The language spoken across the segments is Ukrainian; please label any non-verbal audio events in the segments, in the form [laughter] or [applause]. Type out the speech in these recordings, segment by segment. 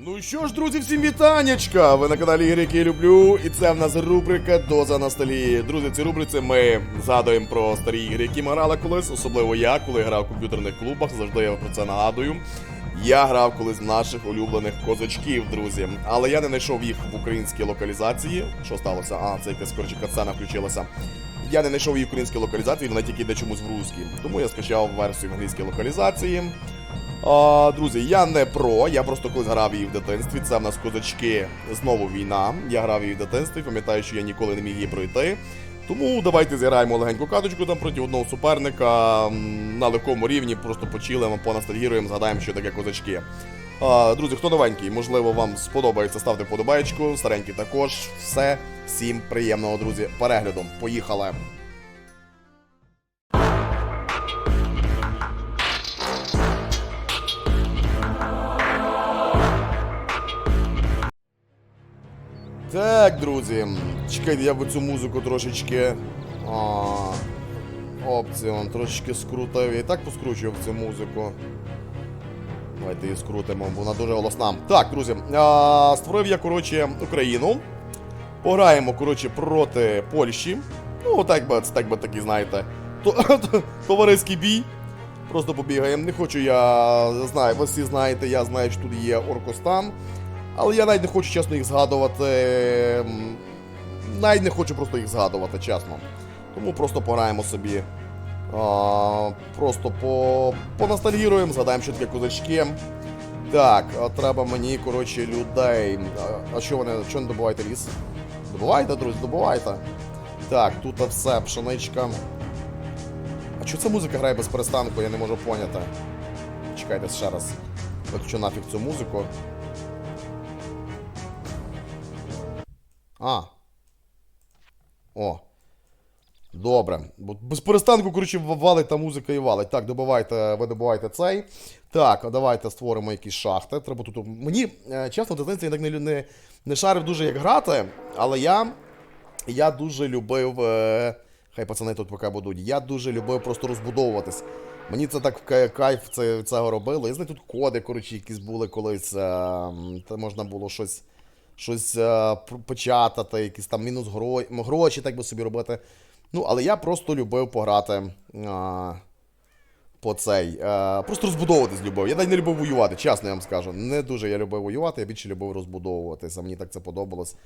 Ну що ж, друзі, всім вітанечка! Ви на каналі Ігри, люблю, і це в нас рубрика Доза ностальгії. Друзі, в цій рубриці ми згадуємо про старі ігри, які ми грали колись, особливо я, коли грав в комп'ютерних клубах, завжди я про це нагадую. Я грав колись в наших улюблених козачків, друзі. Але я не знайшов їх в українській локалізації. Що сталося? А, це якась коротше катсцена включилася. Я не знайшов її в українській локалізації, вона тільки йде чомусь в русській. Тому я скачав версію англійській локалізації. А, друзі, я не про, я просто колись грав її в дитинстві. Це в нас козачки знову війна. Я грав її в дитинстві, пам'ятаю, що я ніколи не міг її пройти. Тому давайте зіграємо легеньку каточку там проти одного суперника на легкому рівні, просто почилимо, поностальгіруємо, згадаємо, що таке козачки. А, друзі, хто новенький, можливо, вам сподобається, ставте подобаєчку, старенький також. Все, всім приємного, друзі, перегляду. Поїхали! Так, друзі, чекайте, я б цю музику трошечки. А, опціон, трошечки скрутив. Я і так поскручував цю музику. Давайте її скрутимо, бо вона дуже голосна. Так, друзі, а, створив я, коротше, Україну. Пограємо, коротше, проти Польщі. Ну, так би, так би такий, знаєте, то, то- [laughs] товариський бій. Просто побігаємо. Не хочу я знаю, ви всі знаєте, я знаю, що тут є Оркостан. Але я навіть не хочу чесно їх згадувати. Навіть не хочу просто їх згадувати, чесно. Тому просто пограємо собі. А, просто по, поностальгіруємо, згадаємо, що таке козачки. Так, треба мені, коротше, людей. А, що вони, що не добуваєте ліс? Добувайте, друзі, добувайте. Так, тут все, пшеничка. А чого ця музика грає без перестанку, я не можу поняти. Чекайте ще раз. Виключу нафіг цю музику. А. О. Добре. Без перестанку, коротше, валить та музика і валить. Так, добивайте, ви добивайте цей. Так, давайте створимо якісь шахти. Треба тут. Мені, е, чесно, в я так не, не, не шарив дуже як грати, але я. Я дуже любив. Е, хай пацани тут поки будуть. Я дуже любив просто розбудовуватись. Мені це так ка- кайф це, цього робило. Я знаю, тут коди, коротше, якісь були колись. Е, можна було щось щось е, печатати, якісь там мінус гро... гроші, так би собі робити. Ну, але я просто любив пограти е, по цей. Е, просто розбудовуватись любив. Я навіть не любив воювати, чесно я вам скажу. Не дуже я любив воювати, я більше любив розбудовуватися. Мені так це подобалось.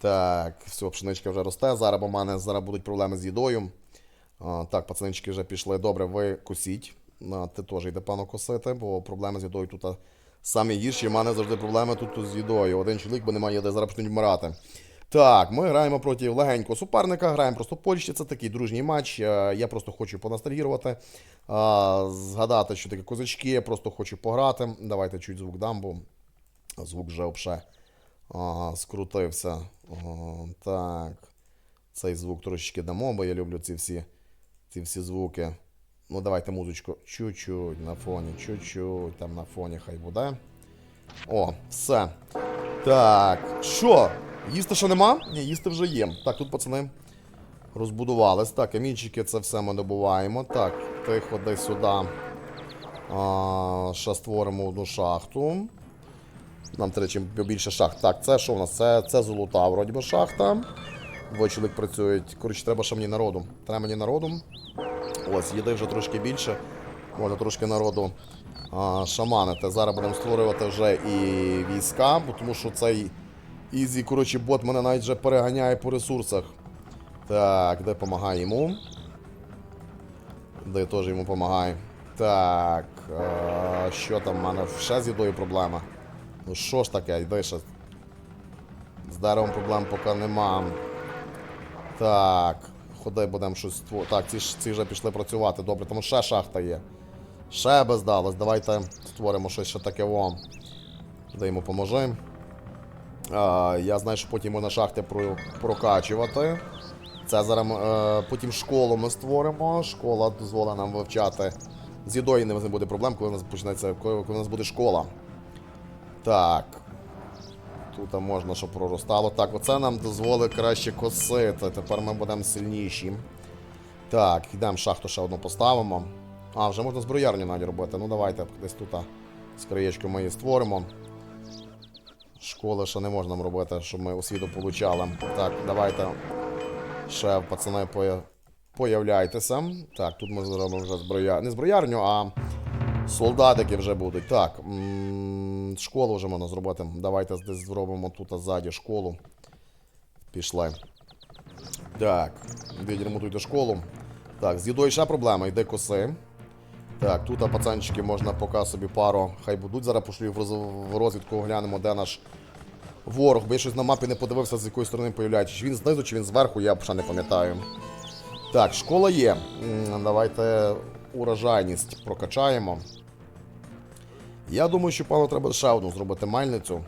Так, все, пшеничка вже росте. Зараз в мене зараз будуть проблеми з їдою. А, так, пацанички вже пішли. Добре, ви косіть. А, ти теж йде пану косити, бо проблеми з їдою тут а, самі гірші. У мене завжди проблеми тут з їдою. Один чоловік, бо немає їди, зараз почнуть вмирати. Так, ми граємо проти легенького суперника, граємо просто в Польщі. Це такий дружній матч. Е, Я просто хочу поностальгірувати, а, згадати, що таке козачки, я просто хочу пограти. Давайте чуть звук дам, бо звук вже обше скрутився. Так. Цей звук трошечки дамо, бо я люблю ці всі, ці всі звуки. Ну, давайте музичку чуть-чуть на фоні, чуть-чуть там на фоні хай буде. О, все. Так, що? Їсти ще нема? Ні, їсти вже є. Так, тут пацани розбудувались. Так, камінчики це все ми добуваємо. Так, ти ходи сюди. Ще створимо одну шахту. Нам треба чим більше шахт. Так, це що у нас? Це, це золота, вроді би, шахта. Двоє чоловік працюють. Коротше, треба ще мені народу. Треба мені народу. Ось, їди вже трошки більше. Можна трошки народу а, шаманити. Зараз будемо створювати вже і війська, бо тому що цей Ізі, коротше, бот мене навіть вже переганяє по ресурсах. Так, де помагає йому? Де теж йому допомагає. Так, а, що там в мене? Ще з їдою проблема. Ну що ж таке, йди ще. З деревом проблем поки нема. Так, ходи, будемо щось створ... Так, ці, ж- ці вже пішли працювати. Добре, тому ще шахта є. Ще би здалось. Давайте створимо щось ще таке во. Де йому поможи. Я знаю, що потім можна шахти про... прокачувати. Це зараз е, потім школу ми створимо. Школа дозволить нам вивчати. З їдою не буде проблем, коли у нас почнеться, коли у нас буде школа. Так. Тут можна, щоб проростало. Так, оце нам дозволить краще косити. Тепер ми будемо сильніші. Так, йдемо шахту ще одну поставимо. А, вже можна зброярню навіть робити. Ну давайте десь тут з ми її створимо. Школи ще не можна робити, щоб ми освіту получали. Так, давайте ще пацани появляйтеся. Так, тут ми зробимо вже зброя... не зброярню, а солдатики вже будуть. Так, м, школу вже можна зробити. Давайте десь зробимо тут ззаді школу. Пішли. Так, відремонтуйте школу. Так, з їдою ще проблема, йде коси. Так, тут пацанчики можна поки собі пару, хай будуть. Зараз пошлю в розвідку, глянемо, де наш ворог. Бо я щось на мапі не подивився, з якої сторони появляється. Чи він знизу, чи він зверху, я ще не пам'ятаю. Так, школа є. Давайте урожайність прокачаємо. Я думаю, що пану треба ще одну зробити мельницю.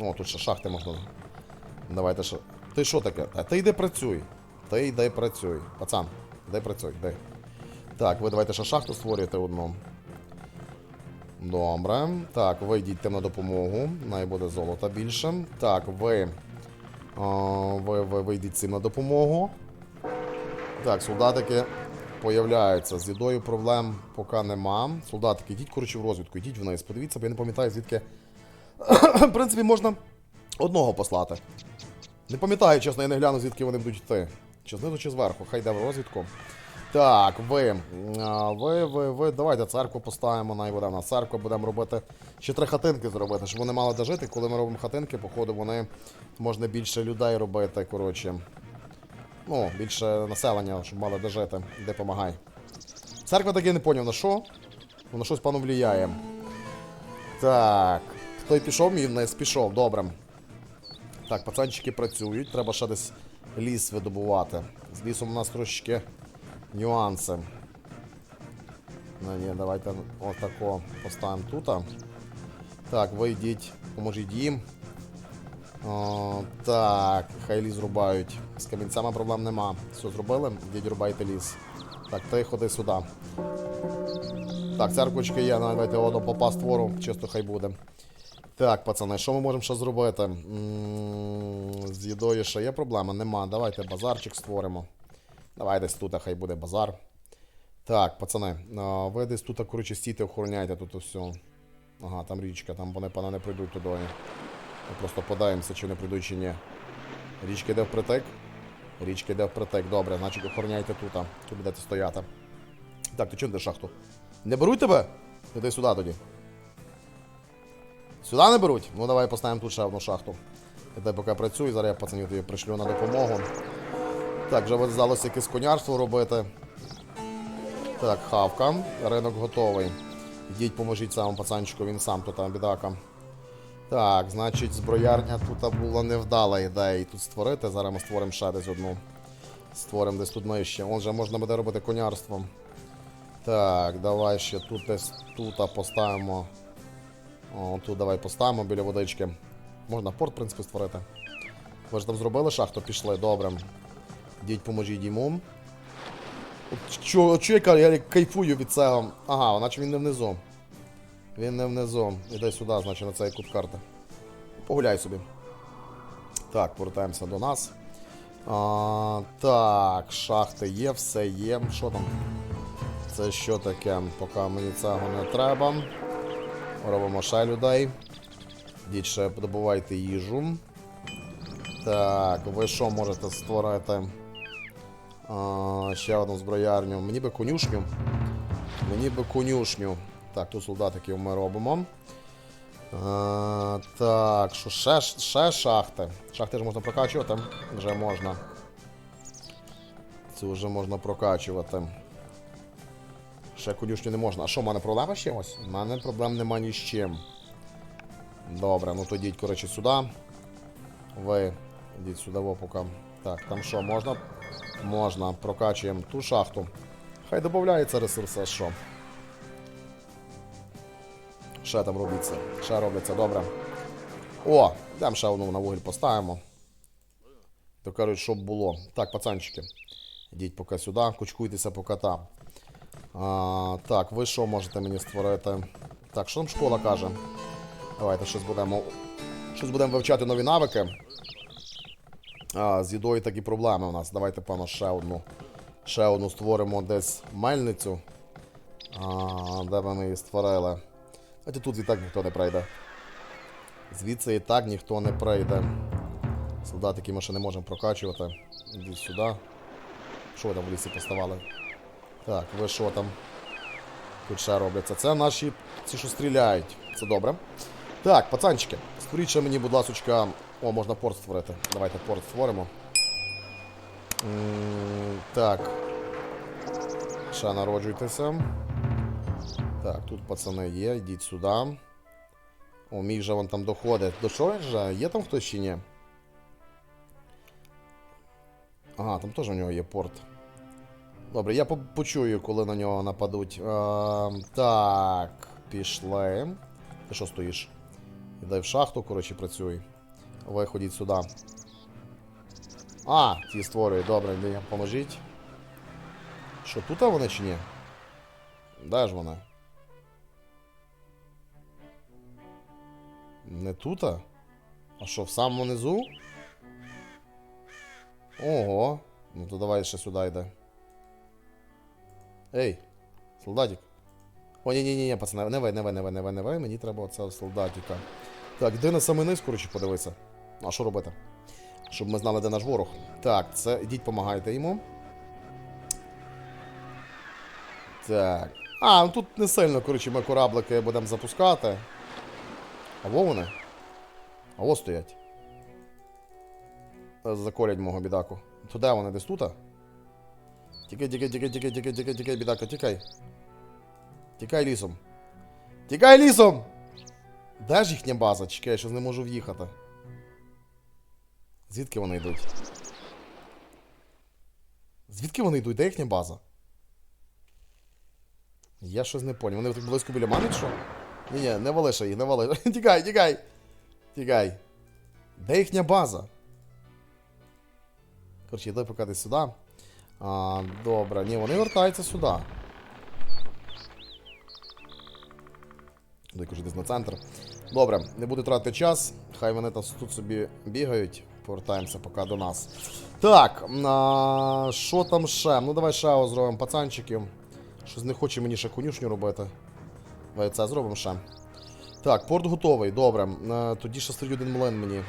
О, тут ще шахти можна. Давайте ще. Ти що таке? А ти йди працюй. Ти йди працюй. Пацан, йди працюй, йди. Так, ви давайте ще шахту створюєте одну. Добре. Так, ви йдіть на допомогу. Най буде золота більше. Так, ви. О, ви, ви, ви йдіть цим на допомогу. Так, солдатики появляються. З їдою проблем поки нема. Солдатики, йдіть, коротше, в розвідку, йдіть вниз. Подивіться, бо я не пам'ятаю, звідки. [coughs] в принципі, можна одного послати. Не пам'ятаю, чесно, я не гляну, звідки вони будуть йти. Чи знизу, чи зверху, хай йде в розвідку. Так, ви, ви, ви, ви, давайте церкву поставимо, най буде в нас церква, будемо робити. Ще три хатинки зробити, щоб вони мали де жити. Коли ми робимо хатинки, походу, вони можна більше людей робити, коротше. Ну, більше населення, щоб мали де жити, де помагай. Церква таки не поняв на що. На щось пану влияє. Так. Хто й пішов, мій вниз пішов, добре. Так, пацанчики працюють, треба ще десь ліс видобувати. З лісом у нас трошечки нюанси. Ну, ні, давайте отако поставимо тут. Так, ви йдіть, поможіть їм. О, так, хай ліс рубають. З камінцями проблем нема. Все зробили, йдіть рубайте ліс. Так, ти ходи сюди. Так, церквочки є, давайте воно попа створу, чисто хай буде. Так, пацани, що ми можемо ще зробити? З їдою ще є проблема? Нема. Давайте базарчик створимо. Давай десь тут хай буде базар. Так, пацани, ви десь тут, коротше, стійте, охороняйте тут все. Ага, там річка, там вони, пана, не прийдуть туди. Ми просто подаємося, чи не прийдуть, чи ні. Річка йде впритик. Річка йде впритик, добре, значить охороняйте тут, тут будете стояти. Так, ти чого не шахту? Не беруть тебе? Іди сюди тоді. Сюди не беруть? Ну давай поставимо тут ще одну шахту. Я поки працюю, зараз я пацанів тобі пришлю на допомогу. Так, вже здалося якесь конярство робити. Так, хавка. Ринок готовий. Йдіть, поможіть цьому пацанчику, він сам тут там бідака. Так, значить, зброярня тут була невдала ідея і тут створити. Зараз ми створимо ще десь одну. Створимо десь тут нижче. Он же можна буде робити конярством. Так, давай ще тут десь тут поставимо. О, тут давай поставимо біля водички. Можна порт, в принципі, створити. Ви ж там зробили шахту, пішли, добре. Йдіть, поможіть йому. Що, я, я кайфую від цього. Ага, наче він не внизу. Він не внизу. Іди сюди, значить, на цей кут карти. Погуляй собі. Так, повертаємося до нас. А, так, шахти є, все є. Що там? Це що таке? Поки мені цього не треба. Робимо ще людей. Йдіть ще добувайте їжу. Так, ви що можете створити? А, ще одну зброярню. Мені би конюшню. Мені би конюшню. Так, тут солдатиків ми робимо. А, так, що ще, ще шахти. Шахти ж можна прокачувати. Вже можна. Це вже можна прокачувати. Ще конюшню не можна. А що, в мене проблема з чимось? У мене проблем нема ні з чим. Добре, ну то йдіть, коротше, сюди. Ви йдіть сюди в. Так, там що, можна? Можна. Прокачуємо ту шахту. Хай додається ресурси, а що. Ще там робиться. Ще робиться, добре. О, йдемо ще одну на вугіль поставимо. То кажуть, щоб було. Так, пацанчики. Йдіть поки сюди, кучкуйтеся поки там. А, так, ви що можете мені створити? Так, що там школа каже? Давайте щось будемо. Щось будемо вивчати нові навики. А, з їдою такі проблеми у нас. Давайте, певно, ще одну. Ще одну створимо десь мельницю. А, де ми її створили? Знаєте, тут і так ніхто не прийде. Звідси і так ніхто не прийде. Солдатики ми ще не можемо прокачувати. Ідіть сюди. Що ви там в лісі поставали? Так, ви що там? Тут ще робляться. Це наші ці, що стріляють. Це добре. Так, пацанчики, створіть мені, будь ласочка. О, можна порт створити. Давайте порт створимо. М, Так. Ще народжуйтеся. Так, тут пацани є, йдіть сюди. О, мій же вон там доходить. До же? Є там хтось чи ні? Ага, там теж у нього є порт. Добре, я по- почую, коли на нього нападуть. А, так, пішли. Ти що стоїш? Іди в шахту, коротше, працюй. Ви ходіть сюди. А, ті створюють, добре, поможіть. Що, тут вони чи ні? Де ж вони? Не тут? А що, в самому низу? Ого. Ну то давай ще сюди йде. Ей, солдатик. О, ні, ні, ні, пацани, не ви, не ви, не ви, не ви, не ви, мені треба оцього солдатика. Так, де на самий низ, коротше, подивися. А що робити? Щоб ми знали, де наш ворог. Так, це ідіть, помагайте йому. Так. А, ну тут не сильно, коротше, ми кораблики будемо запускати. А во вони? А стоять. Заколять мого бідаку. То де вони десь тут? Тікай, тікай, тікай, тікай, тікай, тікай, тікай, бідака, тікай. Тікай лісом. Тікай лісом! Де ж їхня база? Чекай, я щось не можу в'їхати. Звідки вони йдуть? Звідки вони йдуть? Де їхня база? Я щось не поняв. Вони так близько біля мене що? Ні, ні, не вали ще їх, не вали. [laughs] Тікай, тікай! Тікай. Де їхня база? Коротше, йди поки десь сюди. А, добре, ні, вони вертаються сюди. Кажу, десь на центр. Добре, не буду тратити час. Хай вони там тут собі бігають. Повертаємося поки до нас. Так, що там ще? Ну давай ще зробимо пацанчиків. Щось не хоче мені ще конюшню робити. Це зробимо ще. Так, порт готовий, добре. Е, Тоді ще створіть один млин мені.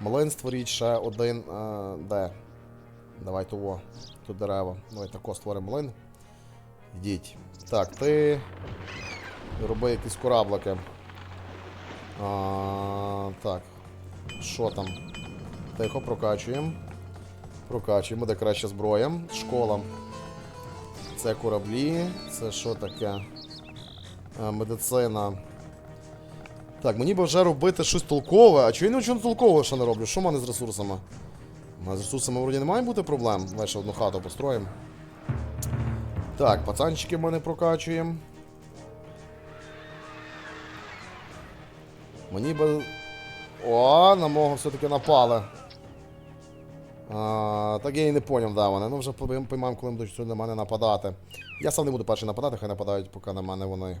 Млин створіть ще один. е, Де? Давай того. Тут дерева. Давай тако створимо млин. Йдіть. Так, ти. Роби якісь кораблики. А, так. Що там? Тихо, прокачуємо. Прокачуємо, де краща зброя. Школа. Це кораблі. Це що таке? А, медицина. Так, мені би вже робити щось толкове. А чого я нічого толкового ще не роблю? Що в мене з ресурсами? У мене з ресурсами вроді не має бути проблем. Давай ще одну хату построїмо. Так, пацанчики в мене прокачуємо. Мені би. О, на мого все-таки напали. А, так я і не поняв, да, вони. Ну вже поймаємо, коли будуть на мене нападати. Я сам не буду перший нападати, хай нападають, поки на мене вони.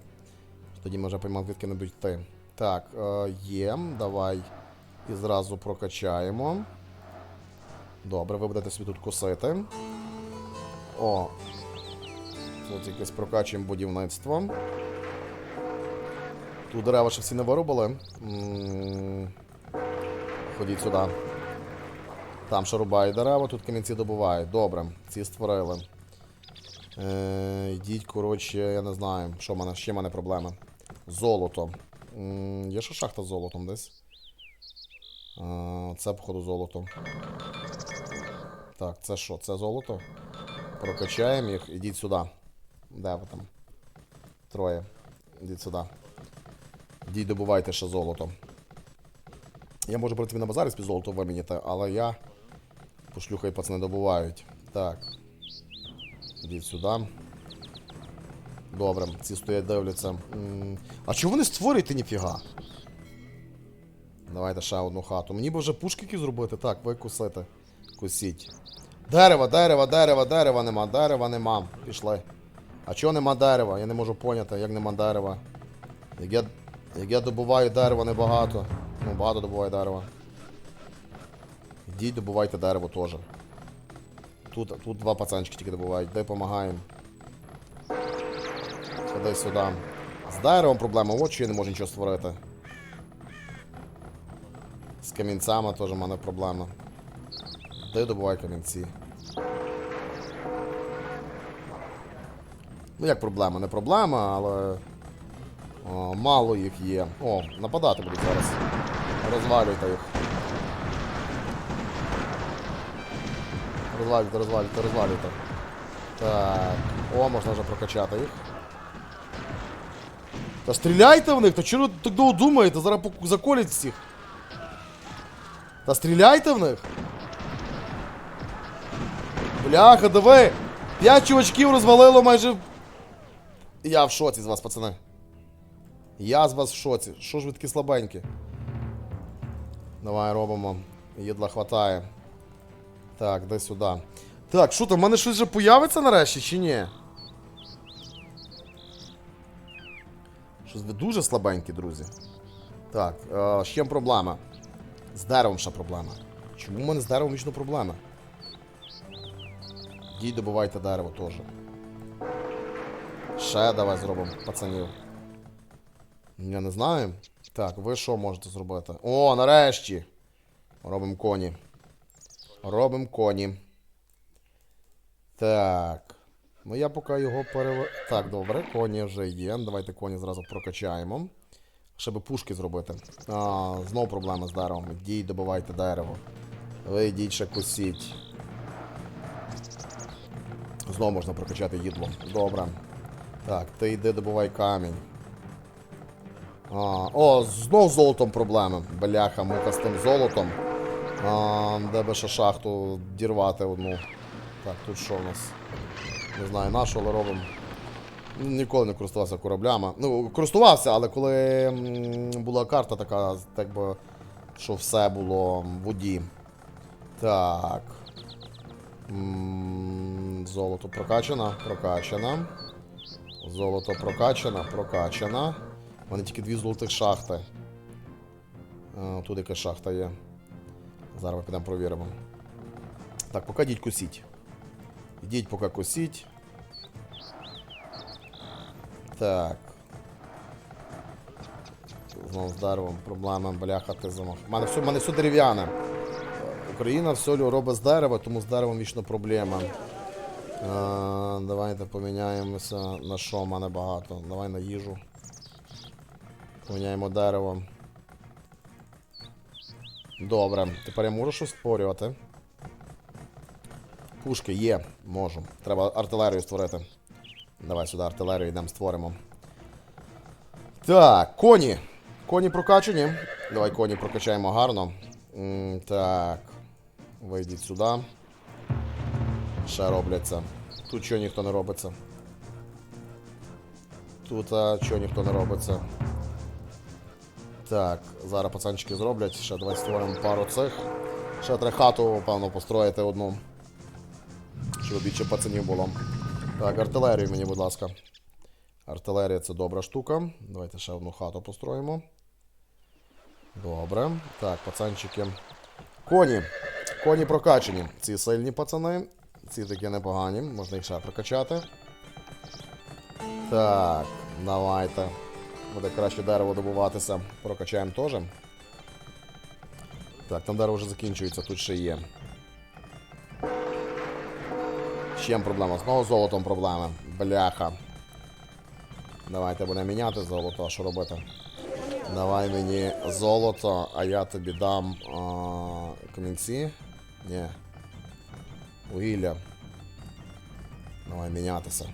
Тоді ми вже поймаємо, звідки не будуть йти. Так, е, є, давай. І зразу прокачаємо. Добре, ви будете собі тут косити. О. Тут якось прокачуємо будівництво. Тут дерева ще всі не вирубали. Ходіть сюди. Там ще рубають дерева, тут камінці добувають. Добре, ці створили. Е, йдіть, коротше, я не знаю, що в мене, ще в мене проблеми. Золото. Є ще шахта з золотом десь. Це, походу, золото. Так, це що? Це золото? Прокачаємо їх, ідіть сюди. Де ви там? Троє. Ідіть сюди. Ідіть добувайте ще золото. Я можу проти на базарі з золото виміняти, але я пошлю, хай пацани добувають. Так. Ідіть сюди. Добре, ці стоять дивляться. А чого вони створюєте ніфіга? Давайте ще одну хату. Мені б вже пушки зробити. Так, ви кусите. Кусіть. Дерева, дерева, дерева, дерева нема, дерева нема. Пішли. А чого нема дерева? Я не можу поняти, як нема дерева. Як я, як я добуваю дерева небагато. Ну, багато добуваю дерева. Йдіть, добувайте дерево теж. Тут, тут два пацанчики тільки добувають, дай помагаємо. Ходи сюди. З деревом проблема, от що я не можу нічого створити. З камінцями теж в мене проблема. Де добувай камінці. Ну, як проблема, не проблема, але. О, мало їх є. О, нападати будуть зараз. Розвалюйте їх. Розвалюйте, розвалюйте, розвалюйте. Так. О, можна вже прокачати їх. Та стріляйте в них, то чого ви так довго думаєте? Зараз заколять всіх. Та стріляйте в них. Бляха, диви! П'ять чувачків розвалило майже. Я в шоці з вас, пацани. Я з вас в шоці. Що ж ви такі слабенькі? Давай робимо. Їдла хватає. Так, де сюди. Так, що там, в мене щось вже появиться нарешті чи ні? Щось ви дуже слабенькі, друзі. Так, е, з чим проблема? З деревом ще проблема. Чому в мене з деревом вічно проблема? Дій добувайте дерево теж. Ще давай зробимо, пацанів. Я не знаю. Так, ви що можете зробити? О, нарешті! Робимо коні. Робимо коні. Так. Ну я поки його перев... Так, добре, коні вже є. Давайте коні зразу прокачаємо. Щоб пушки зробити. А, знову проблема з деревом. Йдіть, добивайте дерево. Ви йдіть ще косіть. Знову можна прокачати їдло. Добре. Так, ти йди добувай камінь. А, о, знов золотом проблеми. Бляха, муха з тим золотом. А, де би ще шахту дірвати одну. Так, тут що в нас? Не знаю на але робимо. Ніколи не користувався кораблями. Ну, користувався, але коли була карта така, так би, що все було в воді. Так. Золото прокачано, прокачано. Золото прокачано, прокачано. У мене тільки дві золотих шахти. Тут яка шахта є. Зараз ми підемо провіримо. Так, поки йдіть косіть. Йдіть поки косіть. Так. Знову з деревом, проблема, бляха, ти замах. У мене все, мене все дерев'яне. Україна все робить з дерева, тому з деревом вічно проблема. А, давайте поміняємося на що в мене багато. Давай на їжу. Поміняємо дерево. Добре, тепер я можу щось створювати. Пушки є, можу. Треба артилерію створити. Давай сюди артилерію йдемо створимо. Так, коні. Коні прокачані. Давай коні прокачаємо гарно. М, так. Вийдіть сюди. Ще робляться. Тут що ніхто не робиться. Тут а, що ніхто не робиться. Так, зараз пацанчики зроблять. Ще давай створимо пару цих. Ще треба хату, певно, построїти одну. Щоб більше пацанів було. Так, артилерію мені, будь ласка. Артилерія це добра штука. Давайте ще одну хату построїмо. Добре. Так, пацанчики. Коні. Коні прокачані. Ці сильні пацани. Ці такі непогані. Можна їх ще прокачати. Так, давайте. Буде краще дерево добуватися. Прокачаємо теж. Так, там дерево вже закінчується, тут ще є. З чим проблема? Знову з золотом проблеми. Бляха. Давайте будемо міняти золото, а що робити? Давай мені золото, а я тобі дам а, камінці. Ні. Вугілля. Давай мінятися.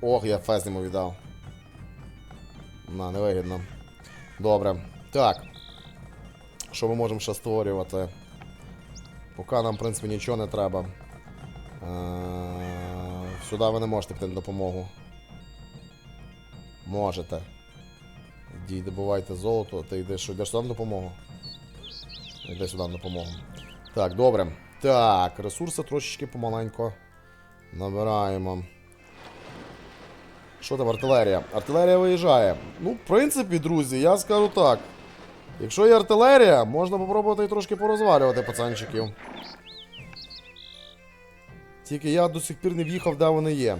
Ох, я фест йому віддав. На, невигідно. Добре. Так. Що ми можемо ще створювати? Поки нам, в принципі, нічого не треба. Е, Сюди ви не можете піти на допомогу. Можете. Йдіть, добувайте золото, ти йдеш, йдеш сюди на допомогу? Йди сюди на допомогу. Так, добре. Так, ресурси трошечки помаленько набираємо. Що там артилерія? Артилерія виїжджає. Ну, в принципі, друзі, я скажу так. Якщо є артилерія, можна попробувати трошки порозвалювати пацанчиків. Тільки я до сих пір не в'їхав, де вони є.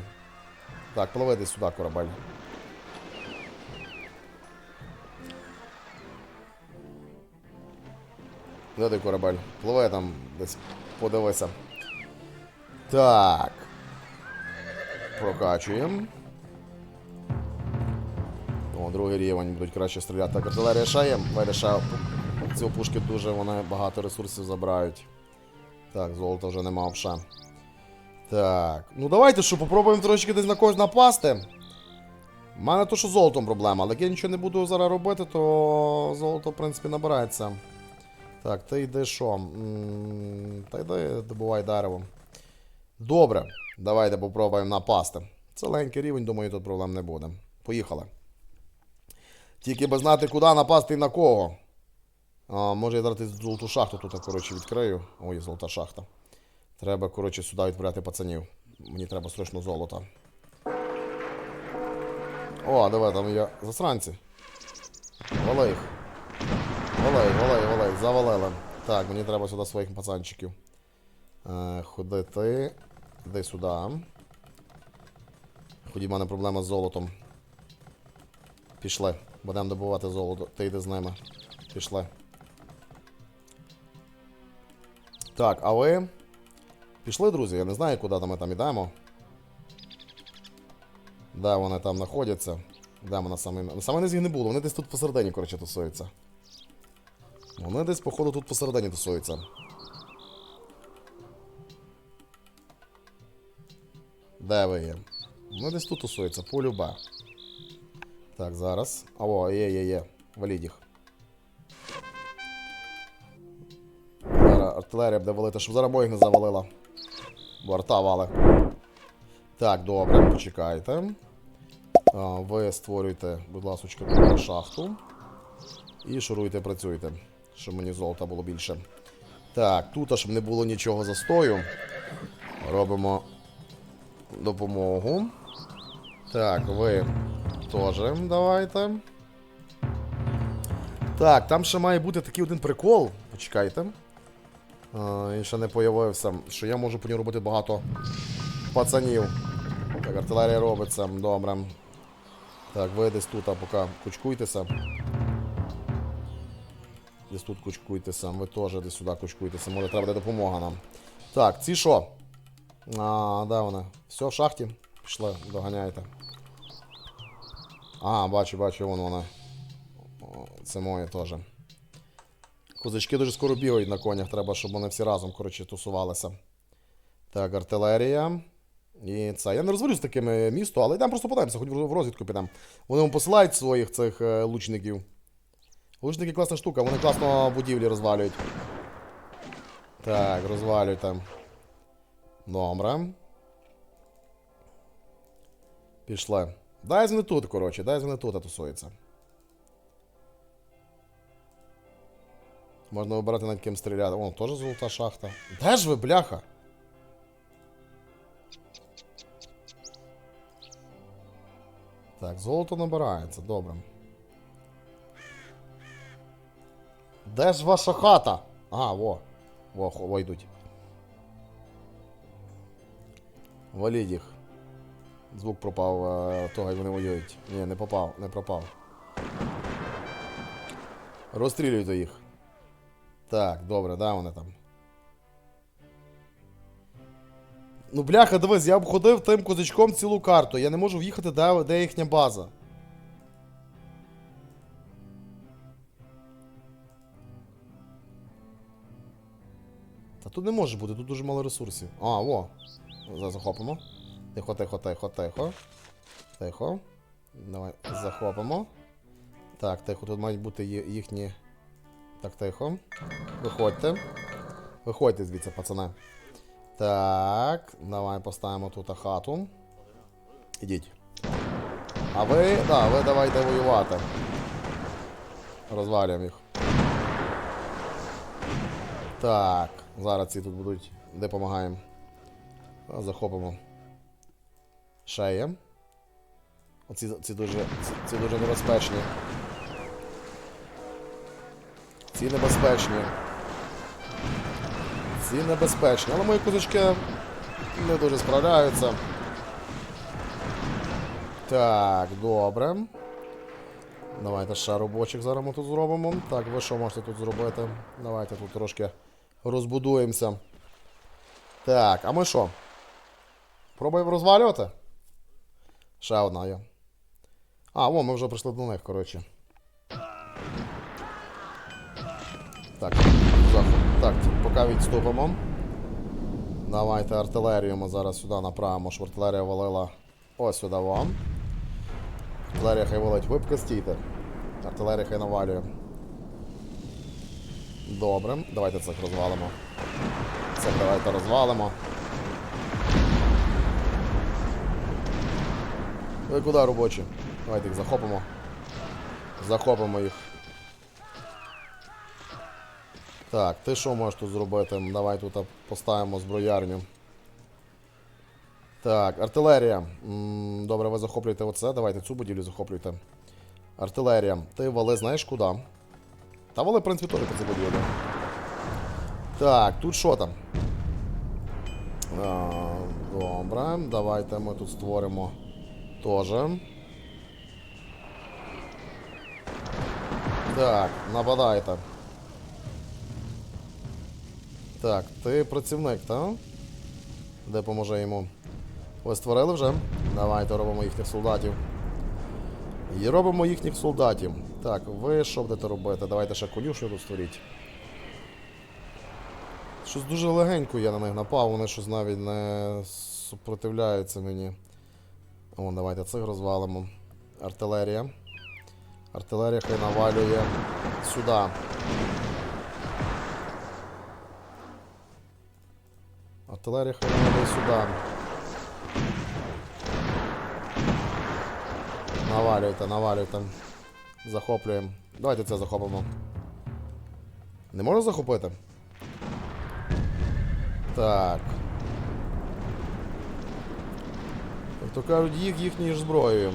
Так, пливи десь сюди, корабель. Де той корабель? Пливе там десь. Подивися. Так. Прокачуємо. О, другий рівень будуть краще стріляти. Так, артилерія ще є. Вирішав. Ці пушки дуже вони багато ресурсів забирають. Так, золота вже нема вже. Так. Ну давайте що, попробуємо трошки десь на когось напасти. У мене то, що золотом проблема, але як я нічого не буду зараз робити, то золото, в принципі, набирається. Так, ти йди що? Та йди добувай дерево. Добре, давайте попробуємо напасти. Це легенький рівень, думаю, тут проблем не буде. Поїхали. Тільки би знати, куди напасти і на кого. А, може я зараз золоту шахту тут, коротше, відкрию. Ой, золота шахта. Треба, коротше, сюди відправляти пацанів. Мені треба срочно золота. О, давай, там є засранці. Вали їх. Вали, вали, вали, завалили. Так, мені треба сюди своїх пацанчиків. Е, ходи ти. Іди сюди. Ході, в мене проблема з золотом. Пішли. Будемо добувати золото. Ти йди з ними. Пішли. Так, а ви. Пішли, друзі, я не знаю, куди ми там ідемо. Де вони там знаходяться? Де ми на самий... На самий низ їх не було, вони десь тут посередині, коротше, тусуються. Вони десь, походу, тут посередині тусуються. Де ви є? Вони десь тут тусуються, полюбе. Так, зараз. О, є, є, є. Валіть їх. Артилерія буде валити, щоб зараз моїх не завалила. Бо арта вали. Так, добре, почекайте. Ви створюйте, будь ласка, шахту. І шуруйте, працюйте, щоб мені золота було більше. Так, тут, щоб не було нічого застою. Робимо допомогу. Так, ви теж давайте. Так, там ще має бути такий один прикол. Почекайте. Він ще не появився, що я можу по ньому робити багато пацанів. Так, артилерія робиться, добре. Так, ви десь тут, а поки кучкуйтеся. Десь тут кучкуйтеся, ви теж десь сюди кучкуйтеся, може треба буде допомога нам. Так, ці що? А, де вони? Все, в шахті. Пішли, доганяйте. А, бачу, бачу, вон вона. Це моє теж. Козачки дуже скоро бігають на конях, треба, щоб вони всі разом, коротше, тусувалися. Так, артилерія. І це. Я не розвалюсь такими місто, але йдемо просто подивимося, хоч в розвідку підемо. Вони вам посилають своїх цих е, лучників. Лучники класна штука, вони класно будівлі розвалюють. Так, розвалюють там. Добре. Пішли. Дай вони тут, коротше, дай вони тут тусується. Можна вибирати над ким стріляти. О, теж золота шахта. Де ж ви, бляха? Так, золото набирається, добре. Де ж ваша хата? А, во. Во, во йдуть. Валіть їх. Звук пропав е, того, як вони воюють. Ні, не попав, не пропав. Розстрілюйте їх. Так, добре, да, вони там. Ну, бляха, дивись, я обходив тим козачком цілу карту. Я не можу в'їхати, де, де їхня база. Та тут не може бути, тут дуже мало ресурсів. А, во. Зараз захопимо. Тихо, тихо, тихо, тихо. Тихо. Давай, захопимо. Так, тихо, тут мають бути їхні. Так, тихо. Виходьте. Виходьте звідси, пацани. Так, давай поставимо тут хату. Ідіть. А ви, да, ви давайте воювати. Розвалюємо їх. Так, зараз ці тут будуть. Допомагаємо? Захопимо. Ще є. Оці ці дуже, ці, ці дуже небезпечні. Ці небезпечні. Ці небезпечні. Але мої козачки не дуже справляються. Так, добре. Давайте ще робочих зараз ми тут зробимо. Так, ви що можете тут зробити? Давайте тут трошки розбудуємося. Так, а ми що? Пробуємо розвалювати? Ще одна є. А, о, ми вже прийшли до них, коротше. Так, зах- так, поки відступимо. Давайте артилерію ми зараз сюди направимо, щоб артилерія валила ось сюди вам. Артилерія хай валить випки, стійте. Артилерія хай навалює. Добре, давайте цих розвалимо. Цих давайте розвалимо. Ви куди робочі? Давайте їх захопимо. Захопимо їх. Так, ти що можеш тут зробити? Давай тут поставимо зброярню. Так, артилерія. Добре, ви захоплюєте оце. Давайте цю будівлю захоплюйте. Артилерія. Ти вали знаєш куди? Та вали, в принципі, теж по цій будівлі. Так, тут що там? А, добре, давайте ми тут створимо теж. Так, нападайте. Так, ти працівник, так? Де поможе йому? Ви створили вже? Давайте робимо їхніх солдатів. І робимо їхніх солдатів. Так, ви що будете робити? Давайте ще конюшню тут створіть. Щось дуже легенько я на них напав, вони щось навіть не супротивляються мені. О, давайте цих розвалимо. Артилерія. Артилерія хай навалює сюди. Артилерія хай навалює сюди. Навалюйте, навалюйте. Захоплюємо. Давайте це захопимо. Не можна захопити? Так. Як то кажуть, їх їхньою ж зброєю.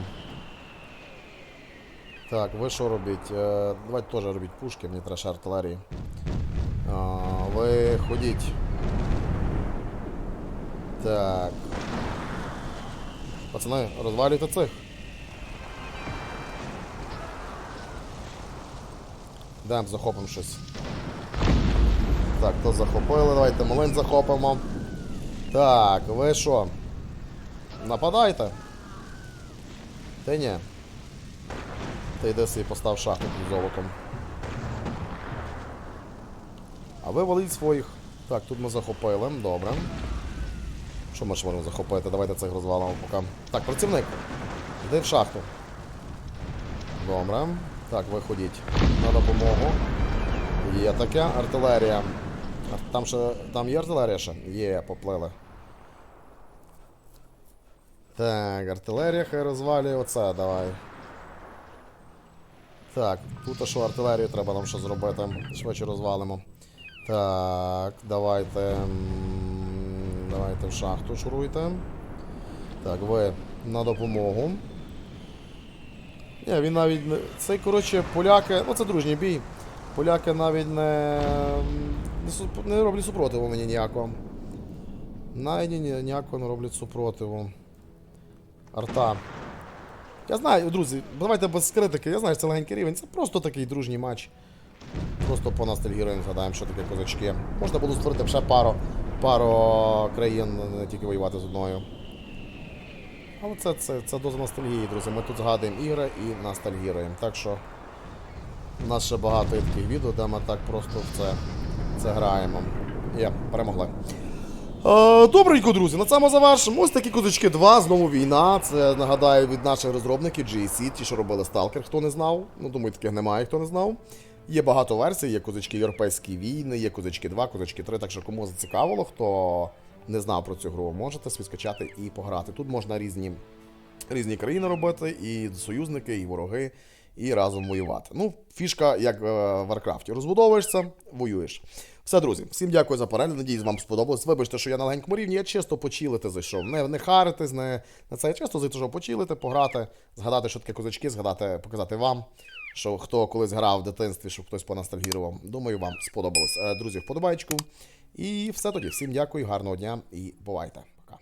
Так, ви що робіть? Е, давайте теж робіть пушки, мені треба ще артилерії. А, ви ходіть. Так. Пацани, розвалюйте цих. Йдемо, захопимо щось. Так, то захопили, давайте малин захопимо. Так, ви що? Нападайте? Ти ні. Ти йди собі постав шахту під золотом. А ви валіть своїх. Так, тут ми захопили, добре. Що ми ще можемо захопити? Давайте цих розвалимо поки. Так, працівник. Йди в шахту. Добре. Так, виходіть. На допомогу. Є таке. Артилерія. Там ще. Там є артилерія ще? Є, поплили. Так, артилерія хай розвалює оце, давай. Так, тут що артилерію треба нам що зробити. Швидше розвалимо. Так, давайте. Давайте в шахту шуруйте. Так, ви на допомогу. Ні, він навіть не. Цей, коротше, поляки. Ну це дружній бій. Поляки навіть не. Не, суп- не роблять супротиву мені ніякого. Навіть ні, ніякого не роблять супротиву. Арта. Я знаю, друзі, давайте без критики, я знаю, що це легенький рівень. Це просто такий дружній матч. Просто поностальгіруємо, згадаємо, що таке козачки. Можна було створити ще пару, пару країн, не тільки воювати з одною. Але це, це, це доза ностальгії, друзі. Ми тут згадуємо ігри і ностальгіруємо. Так що у нас ще багато таких відео, де ми так просто в це, це граємо. Є, перемогли. Е, Добренько, друзі, на цьому завершимо. Ось такі козачки 2, знову війна. Це нагадаю від наших розробників GSC, ті, що робили Stalker, хто не знав. Ну, думаю, таких немає, хто не знав. Є багато версій, є козачки Європейські війни, є козачки 2, козачки 3. Так що кому зацікавило, хто не знав про цю гру, можете собі скачати і пограти. Тут можна різні, різні країни робити, і союзники, і вороги, і разом воювати. Ну, фішка, як е, в Варкрафті. Розбудовуєшся, воюєш. Все, друзі, всім дякую за перегляд. Надіюсь, вам сподобалось. Вибачте, що я на легенькому рівні. Я чисто почилити зайшов. Не, не харитись, не на це. Я чисто зайшов почилити, пограти, згадати, що таке козачки, згадати, показати вам що хто колись грав в дитинстві, щоб хтось понастальгірував. Думаю, вам сподобалось. Е, друзі, вподобайку. І все тоді. Всім дякую, гарного дня і бувайте. Пока.